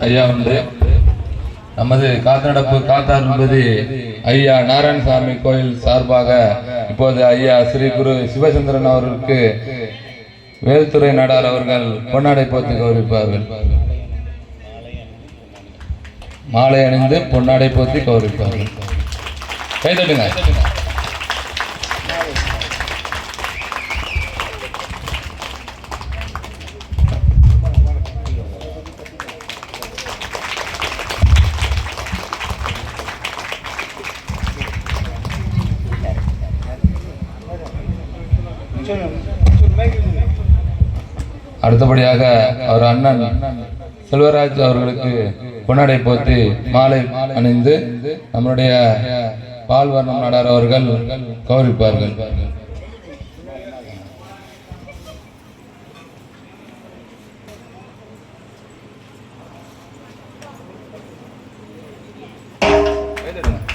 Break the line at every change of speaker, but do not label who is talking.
ஐயா வந்து நமது காத்தடப்பு காத்தார் என்பது ஐயா நாராயணசாமி கோயில் சார்பாக இப்போது ஐயா ஸ்ரீ குரு சிவச்சந்திரன் அவர்களுக்கு வேல்துறை நாடார் அவர்கள் பொன்னாடை போத்து கௌரவிப்பார்கள் மாலை அணிந்து பொன்னாடை போத்தி கௌரவிப்பார்கள் கைதட்டுங்க அடுத்தபடியாக அவர் அண்ணன் செல்வராஜ் அவர்களுக்கு பொன்னடை போத்தி மாலை அணிந்து நம்முடைய பால்வர்ணம் நாடார் அவர்கள் கௌரிப்பார்கள் Thank you.